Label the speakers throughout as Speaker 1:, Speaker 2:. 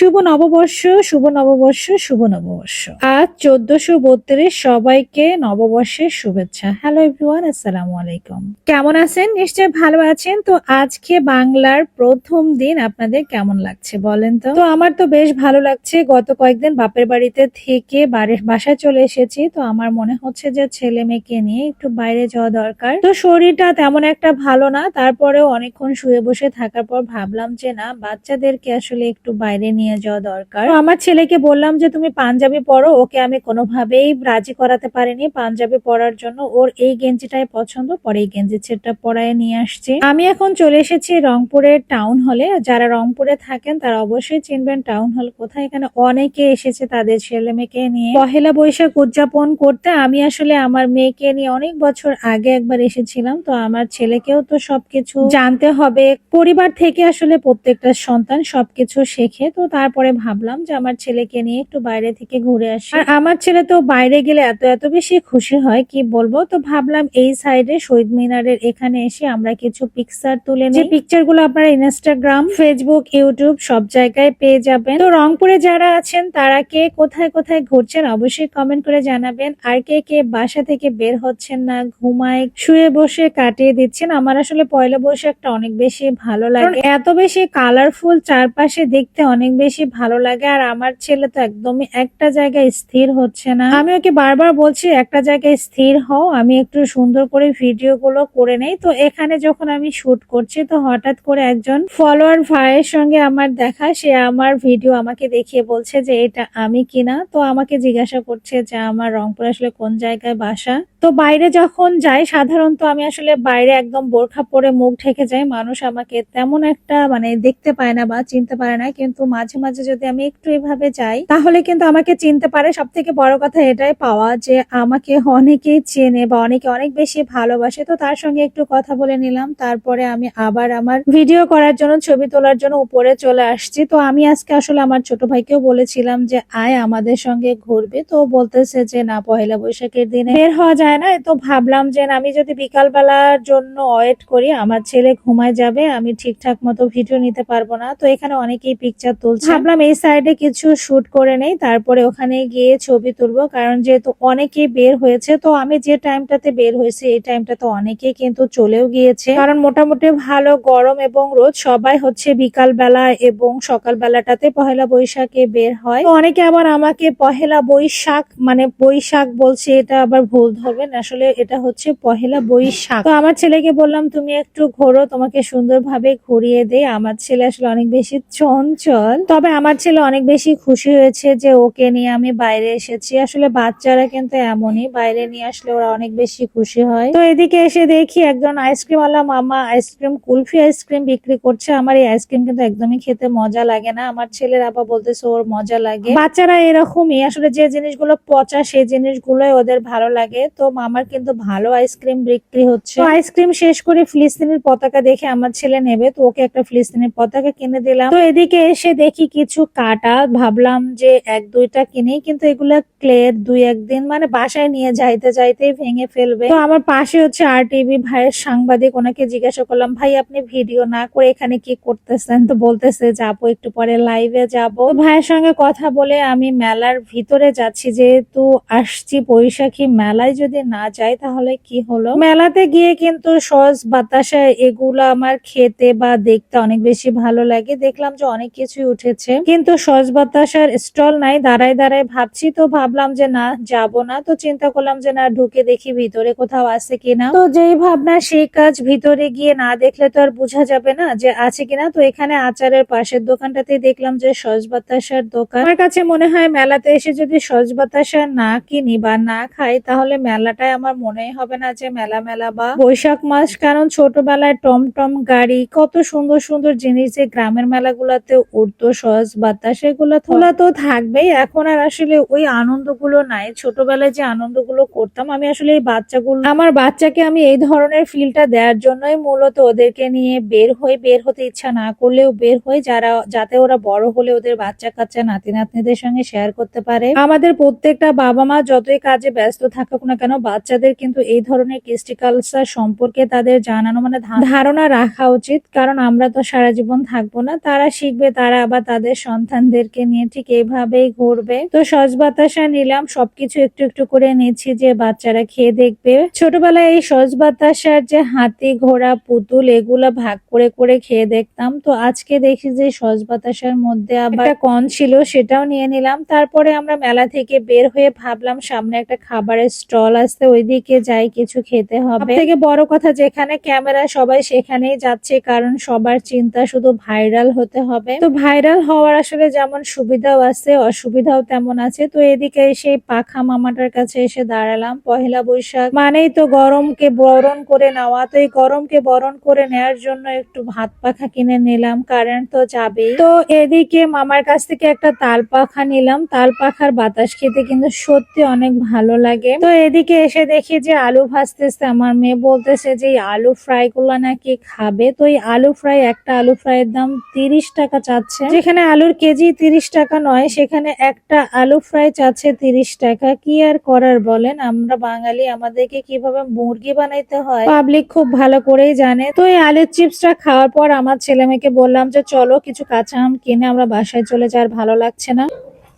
Speaker 1: শুভ নববর্ষ শুভ নববর্ষ শুভ নববর্ষ। আজ চোদ্দশো বত্রিশ সবাইকে নববর্ষের শুভেচ্ছা। হ্যালো এভরিওয়ান আসসালামু আলাইকুম। কেমন আছেন? নিশ্চয় ভালো আছেন। তো আজকে বাংলার প্রথম দিন আপনাদের কেমন লাগছে বলেন তো? তো আমার তো বেশ ভালো লাগছে। গত কয়েকদিন বাপের বাড়িতে থেকে বাড়ির বাসায় চলে এসেছি। তো আমার মনে হচ্ছে যে ছেলে মেয়েকে নিয়ে একটু বাইরে যাওয়া দরকার। তো শরীরটা তেমন একটা ভালো না। তারপরেও অনেকক্ষণ শুয়ে বসে থাকার পর ভাবলাম যে না, বাচ্চাদেরকে আসলে একটু বাইরে নিয়ে যাওয়া দরকার। আমার ছেলেকে বললাম যে, তুমি পাঞ্জাবি পরো, ওকে আমি কোনোভাবেই রাজি করাতে পারিনি। পাঞ্জাবি পরার জন্য ওর এই গেঞ্জিটাই পছন্দ, পরে এই গেঞ্জি সেটটা পরায় নিয়ে আসছি। আমি এখন চলে এসেছি রংপুরের টাউন হলে। যারা রংপুরে থাকেন, তারা অবশ্যই চিনবেন টাউন হল কোথায়। এখানে অনেকে এসেছে তাদের ছেলে মেয়েকে নিয়ে। পহেলা বৈশাখ উদযাপন করতে আমি আসলে আমার মেয়েকে নিয়ে অনেক বছর আগে একবার এসেছিলাম। তো আমার ছেলেকেও তো সবকিছু জানতে হবে। পরিবার থেকে আসলে প্রত্যেকটা সন্তান সবকিছু শেখে। তো তারপরে ভাবলাম যে আমার ছেলেকে নিয়ে একটু বাইরে থেকে ঘুরে আসি। আর আমার ছেলে তো বাইরে গেলে এত এত বেশি খুশি হয় কি বলব? তো ভাবলাম এই সাইডে শহীদ মিনারের এখানে এসে আমরা কিছু পিকচার তুলে নিই। পিকচারগুলো আপনারা ইনস্টাগ্রাম ফেসবুক ইউটিউব সব জায়গায় পেয়ে যাবেন। তো রংপুরে যারা আছেন তারা কে কোথায় কোথায় ঘুরছেন অবশ্যই কমেন্ট করে জানাবেন। আর কে কে বাসা থেকে বের হচ্ছেন না ঘুমায় শুয়ে বসে কাটিয়ে দিচ্ছেন আমার আসলে পয়লা বৈশাখটা অনেক বেশি ভালো লাগে। এত বেশি কালারফুল চারপাশে দেখতে অনেক বেশি ভালো লাগে, আর আমার ছেলে তো একদমই একটা জায়গায় স্থির হচ্ছে না। আমি ওকে বারবার বলছি, একটা জায়গায় স্থির হও, আমি একটু সুন্দর করে ভিডিও গুলো করে নেই। তো এখানে যখন আমি শুট করছি, তো হঠাৎ করে একজন ফলোয়ার ভাইয়ের সঙ্গে আমার দেখা, সে আমার ভিডিও আমাকে দেখিয়ে বলছে যে, এটা আমি কিনা? তো আমাকে জিজ্ঞাসা করছে যে, আমার রংপুর আসলে কোন জায়গায় বাসা? তো বাইরে যখন যাই, সাধারণত আমি আসলে বাইরে একদম বোরখা পরে মুখ ঢেকে যাই। মানুষ আমাকে তেমন একটা মানে দেখতে পায় না বা চিনতে পারে না। কিন্তু মাঝে মাঝে যদি আমি একটু এভাবে যাই, তাহলে কিন্তু আমাকে চিনতে পারে। সব থেকে বড় কথা এটাই পাওয়া যে আমাকে অনেকেই চেনে বা অনেকে অনেক বেশি ভালোবাসে। তো তার সঙ্গে একটু কথা বলে নিলাম। তারপরে আমি আবার আমার ভিডিও করার জন্য, ছবি তোলার জন্য উপরে চলে আসছি। তো আমি আজকে আসলে আমার ছোট ভাইকেও বলেছিলাম যে, আয় আমাদের সঙ্গে ঘুরবে। তো বলতেছে যে, না, পহেলা বৈশাখের দিনে বের হওয়া যায় না? তো ভাবলাম যে আমি যদি বিকাল বেলার জন্য ওয়েট করি, আমার ছেলে ঘুমায় যাবে, আমি ঠিকঠাক মতো ভিডিও নিতে পারব না। তো এখানে অনেকেই পিকচার তুলছে। ভাবলাম এই সাইডে কিছু শুট করে নেই, তারপরে ওখানে গিয়ে ছবি তুলবো, কারণ যেহেতু অনেকেই বের হয়েছে, তো আমি যে টাইমটাতে বের হয়েছি, এই টাইমটা তো অনেকেই কিন্তু চলেও গিয়েছে। কারণ মোটামুটি ভালো গরম এবং রোদ, সবাই হচ্ছে বিকাল বেলা এবং সকাল বেলাটাতে পহেলা বৈশাখে বের হয়। তো অনেকে আবার আমাকে পহেলা বৈশাখ মানে বৈশাখ বলছে, এটা আবার ভুল ধরবেন আসলে এটা হচ্ছে পহেলা বৈশাখ। তো আমার ছেলেকে বললাম, তুমি একটু ঘোরো, তোমাকে সুন্দরভাবে ঘুরিয়ে দে আমার ছেলে আসলে অনেক বেশি চঞ্চল। তবে আমার ছেলে অনেক বেশি খুশি হয়েছে যে ওকে নিয়ে আমি বাইরে এসেছি। আসলে বাচ্চারা কিন্তু এমনই, বাইরে নিয়ে আসলে ওরা অনেক বেশি খুশি হয়। তো এদিকে এসে দেখি একজন আইসক্রিম আলা মামা আইসক্রিম, কুলফি আইসক্রিম বিক্রি করছে। আমার এই আইসক্রিম কিন্তু একদমই খেতে মজা লাগে না। আমার ছেলের আবার বলতেছে, ওর মজা লাগে। বাচ্চারা এরকমই। আসলে যে জিনিসগুলো পচা, সেই জিনিসগুলোই ওদের ভালো লাগে। তো মামার কিন্তু ভালো আইসক্রিম বিক্রি হচ্ছে। আইসক্রিম শেষ করে ফিলিস্তিনের পতাকা দেখে আমার ছেলে নেবে, তো ওকে একটা ফিলিস্তিনের পতাকা কিনে দিলাম। তো এদিকে এসে দেখি কিছু কাটা, ভাবলাম যে এক দুইটা কিনি কিন্তু এগুলা ক্লের দুই একদিন মানে বাসায় নিয়ে যাইতে যাইতেই ভেঙে ফেলবে। তো আমার পাশে হচ্ছে আর টিভি ভাইয়ের সাংবাদিক, ওনাকে জিজ্ঞাসা করলাম, ভাই, আপনি ভিডিও না করে এখানে কি করতেছেন? তো বলতেছে, যাব, একটু পরে লাইভে যাব। ভাইয়ের সঙ্গে কথা বলে আমি মেলার ভিতরে যাচ্ছি, যেহেতু আসছি বৈশাখী মেলায়, যদি না যাই তাহলে কি হলো? মেলাতে গিয়ে কিন্তু সস বাতাসা এগুলো আমার খেতে বা দেখতে অনেক বেশি ভালো লাগে। দেখলাম যে অনেক কিছুই উঠেছে। কিন্তু সস বাতাসার স্টল নাই, দাঁড়ায় দাঁড়ায় ভাবছি তো ভাবলাম যে না, যাব না। তো চিন্তা করলাম যে না, ঢুকে দেখি ভিতরে কোথাও আছে কিনা। তো যেই ভাবনা সেই কাজ ভিতরে গিয়ে না দেখলে তো আর বোঝা যাবে না যে আছে কিনা। তো এখানে আচারের পাশের দোকানটাতে দেখলাম যে সস বাতাসার দোকান। আমার কাছে মনে হয় মেলাতে এসে যদি সস বাতাসা না কিনি বা না খাই, তাহলে মেলাটাই আমার মনে হবে না যে মেলা মেলা বা বৈশাখ মাস কারণ ছোটবেলায় টমটম গাড়ি কত সুন্দর সুন্দর জিনিস যে গ্রামের মেলাগুলোতে উঠতো সস বাতাস এগুলো তোলা তো থাকবেই। এখন আর আসলে ওই আনন্দগুলো নাই। ছোটবেলায় যে আনন্দগুলো করতাম আমি আসলে এই বাচ্চাগুলো আমার বাচ্চাকে আমি এই ধরনের ফিলটা দেওয়ার জন্যই মূলত ওদেরকে নিয়ে বের হই। বের হতে ইচ্ছা না করলেও বের হই। যারা যাতে ওরা বড় হলে ওদের বাচ্চা কাচ্চা নাতি নাতনিদের সঙ্গে শেয়ার করতে পারে। আমাদের প্রত্যেকটা বাবা মা যতই কাজে ব্যস্ত থাকুক না কেন বাচ্চাদের কিন্তু এই ধরনের কৃষ্টি কালচার সম্পর্কে তাদের জানানো মানে ধারণা রাখা উচিত। কারণ আমরা তো সারা জীবন থাকব না, তারা শিখবে, তারা আবার তাদের সন্তানদেরকে নিয়ে ঠিক এইভাবেই ঘুরবে। তো সজ বাতাসা নিলাম, সবকিছু একটু একটু করে নিচ্ছি যে বাচ্চারা খেয়ে দেখবে। ছোটবেলায় এই সজ বাতাসার যে হাতি, ঘোড়া, পুতুল, এগুলা ভাগ করে করে খেয়ে দেখতাম। তো আজকে দেখি যে সজ বাতাসার মধ্যে আবার কন ছিল, সেটাও নিয়ে নিলাম। তারপরে আমরা মেলা থেকে বের হয়ে ভাবলাম সামনে একটা খাবারের স্টল আসতে ওইদিকে যাই, কিছু খেতে হবে। থেকে বড় কথা যেখানে ক্যামেরা, সবাই সেখানেই যাচ্ছে, কারণ সবার চিন্তা শুধু ভাইরাল হতে হবে। তো ভাইরাল হওয়ার আসলে যেমন সুবিধাও আছে, অসুবিধাও তেমন আছে। তো এদিকে সেই পাখা মামাটার কাছে এসে দাঁড়ালাম। পহেলা বৈশাখ মানেই তো গরমকে বরণ করে নেওয়া। তো এই গরমকে বরণ করে নেওয়ার জন্য একটু ভাত পাখা কিনে নিলাম, কারেন্ট তো যাবেই। তো এদিকে মামার কাছ থেকে একটা তাল পাখা নিলাম। তাল পাখার বাতাস খেতে কিন্তু সত্যি অনেক ভালো লাগে। তো এদিকে এসে দেখি যে আলু ভাজতেছে। আমার মেয়ে বলতেছে যে, এই আলু ফ্রাই গুলা নাকি খাবে? তো এই আলু ফ্রাই, একটা আলু ফ্রাইয়ের দাম তিরিশ টাকা চাচ্ছে। যেখানে আলুর কেজি তিরিশ টাকা নয়, সেখানে একটা আলু ফ্রাই চাচ্ছে তিরিশ টাকা। কি আর করার বলেন? আমরা বাঙালি, আমাদেরকে কীভাবে মুরগি বানাইতে হয়? পাবলিক খুব ভালো করেই জানে। তো এই আলুর চিপসটা খাওয়ার পর আমার ছেলে মেয়েকে বললাম যে, চলো কিছু কাঁচা আম কিনে আমরা বাসায় চলে যাওয়ার ভালো লাগছে না।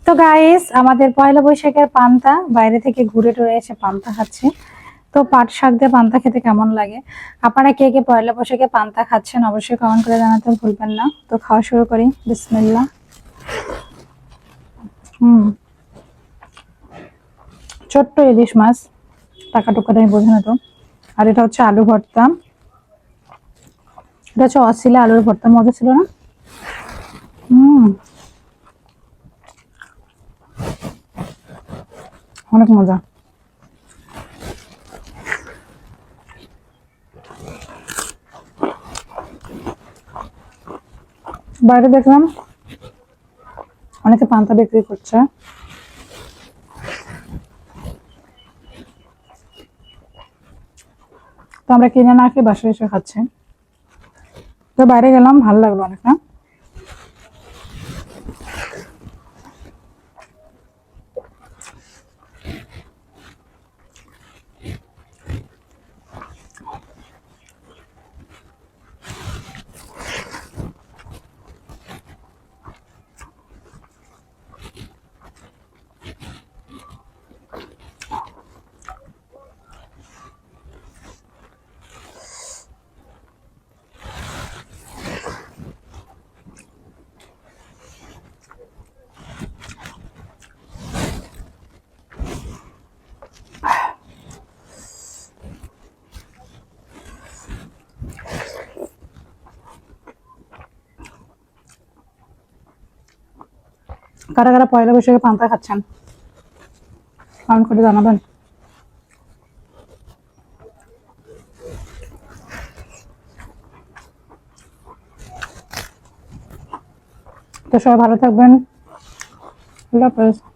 Speaker 1: তো গাইস আমাদের পয়লা বৈশাখের পান্তা বাইরে থেকে ঘুরে টুরে এসে পান্তা খাচ্ছি। তো পাট শাক দিয়ে পান্তা খেতে কেমন লাগে? আপনারা কে কে পয়লা বৈশাখে পান্তা খাচ্ছেন অবশ্যই কমেন্ট করে জানাতে ভুলবেন না। তো খাওয়া শুরু করি বিসমিল্লা হুম। ছোট্ট ইলিশ মাছ টাকা টুকাটা আমি বোঝে না তো আর এটা হচ্ছে আলু ভর্তা। এটা হচ্ছে অসিলা আলুর ভর্তা মজা ছিল না হুম অনেক মজা। বাইরে দেখলাম অনেকে পান্তা বিক্রি করছে। তো আমরা কিনে না খেয়ে বাসায় এসে খাচ্ছি। তো বাইরে গেলাম, ভালো লাগল অনেক না কারা কারা পয়লা বৈশাখে পান্তা খাচ্ছেন? কমেন্ট করে জানাবেন। তো সবাই ভালো থাকবেন। আল্লাহ হাফেজ।